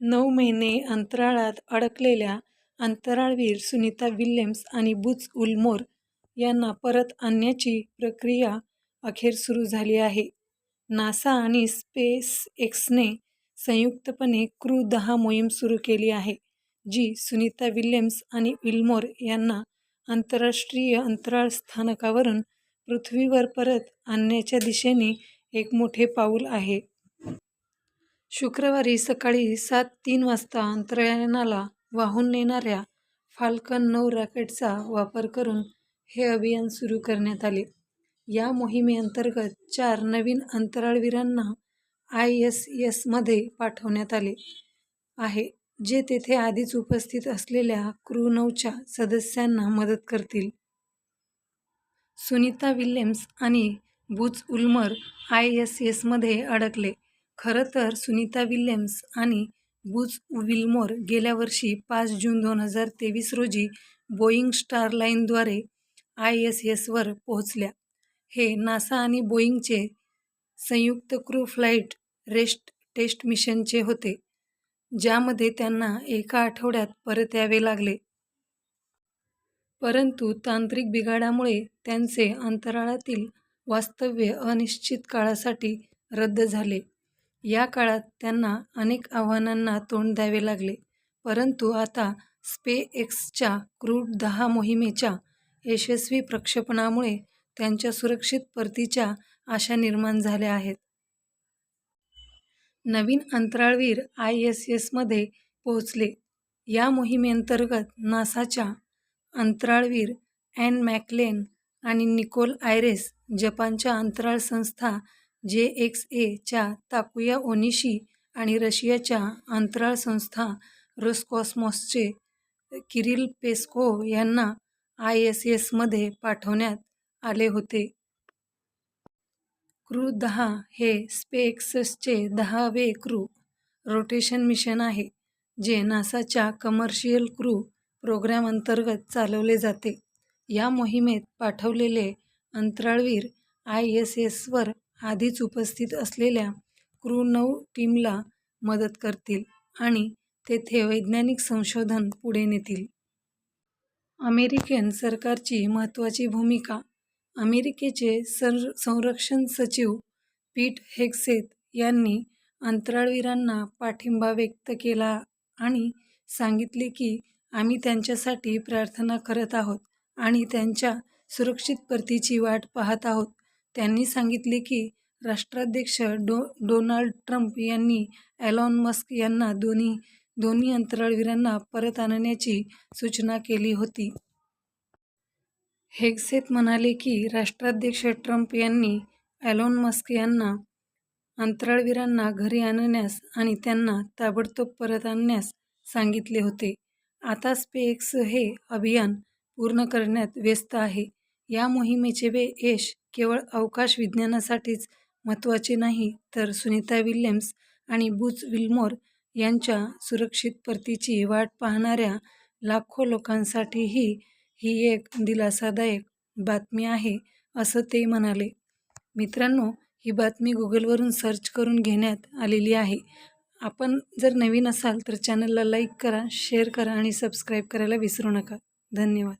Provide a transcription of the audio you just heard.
नऊ महिने अंतराळात अडकलेल्या अंतराळवीर सुनीता विल्यम्स आणि बुच उल्मोर यांना परत आणण्याची प्रक्रिया अखेर सुरू झाली आहे. नासा आणि स्पेस एक्सने संयुक्तपणे क्रू दहा मोहीम सुरू केली आहे, जी सुनीता विल्यम्स आणि विल्मोर यांना आंतरराष्ट्रीय अंतराळ स्थानकावरून पृथ्वीवर परत आणण्याच्या दिशेने एक मोठे पाऊल आहे. शुक्रवारी सकाळी सात तीन वाजता अंतराळयानाला वाहून नेणाऱ्या फाल्कन नऊ रॉकेटचा वापर करून हे अभियान सुरू करण्यात आले. या मोहिमेअंतर्गत चार नवीन अंतराळवीरांना आय एस एसमध्ये पाठवण्यात आले आहे, जे तेथे आधीच उपस्थित असलेल्या क्रू नऊच्या सदस्यांना मदत करतील. सुनीता विल्यम्स आणि बुच उल्मर आय एस एसमध्ये अडकले खरं तर सुनीता विल्यम्स आणि बुज विल्मोर गेल्या वर्षी पाच जून दोन हजार तेवीस रोजी बोईंग स्टारलाईनद्वारे आय एस एसवर पोहोचल्या. हे नासा आणि बोईंगचे संयुक्त क्रू फ्लाईट रेस्ट टेस्ट मिशनचे होते, ज्यामध्ये त्यांना एका आठवड्यात परत यावे लागले. परंतु तांत्रिक बिघाडामुळे त्यांचे अंतराळातील वास्तव्य अनिश्चित काळासाठी रद्द झाले. या काळात त्यांना अनेक आव्हानांना तोंड द्यावे लागले. परंतु आता स्पेसएक्सच्या क्रूड दहा मोहिमेच्या यशस्वी प्रक्षेपणामुळे त्यांच्या सुरक्षित परतीच्या आशा निर्माण झाल्या आहेत. नवीन अंतराळवीर आय एस एसमध्ये पोहोचले. या मोहिमेअंतर्गत नासाच्या अंतराळवीर अँड मॅकलेन आणि निकोल आयरेस, जपानच्या अंतराळ संस्था जे एक्स एच्या ताकुया ओनिशी आणि रशियाच्या अंतराळ संस्था रोसकॉस्मोसचे किरिल पेस्को यांना आय एस एसमध्ये पाठवण्यात आले होते. क्रू दहा हे स्पेक्सचे दहावे क्रू रोटेशन मिशन आहे, जे नासाच्या कमर्शियल क्रू प्रोग्रॅमअंतर्गत चालवले जाते. या मोहिमेत पाठवलेले अंतराळवीर आय एस एसवर आधीच उपस्थित असलेल्या क्रू नऊ टीमला मदत करतील आणि तेथे वैज्ञानिक संशोधन पुढे नेतील. अमेरिकन सरकारची महत्त्वाची भूमिका अमेरिकेचे सर संरक्षण सचिव पीट हेक्सेत यांनी अंतराळवीरांना पाठिंबा व्यक्त केला आणि सांगितले की आम्ही त्यांच्यासाठी प्रार्थना करत आहोत आणि त्यांच्या सुरक्षित परतीची वाट पाहत आहोत. त्यांनी सांगितले की राष्ट्राध्यक्ष डो डोनाल्ड ट्रम्प यांनी एलॉन मस्क यांना दोन्ही दोन्ही अंतराळवीरांना परत आणण्याची सूचना केली होती. हेगसेथ म्हणाले की राष्ट्राध्यक्ष ट्रम्प यांनी एलॉन मस्क यांना अंतराळवीरांना घरी आणण्यास आणि त्यांना ताबडतोब परत आणण्यास सांगितले होते. आता स्पेक्स हे अभियान पूर्ण करण्यात व्यस्त आहे. या मोहिमेचे वे यश केवळ अवकाश विज्ञानासाठीच महत्त्वाचे नाही, तर सुनीता विल्यम्स आणि बुच विल्मोर यांच्या सुरक्षित परतीची वाट पाहणाऱ्या लाखो लोकांसाठीही ही एक दिलासादायक बातमी आहे, असं ते म्हणाले. मित्रांनो, ही बातमी गुगलवरून सर्च करून घेण्यात आलेली आहे. आपण जर नवीन असाल तर चॅनलला लाईक करा, शेअर करा आणि सबस्क्राईब करायला विसरू नका. धन्यवाद.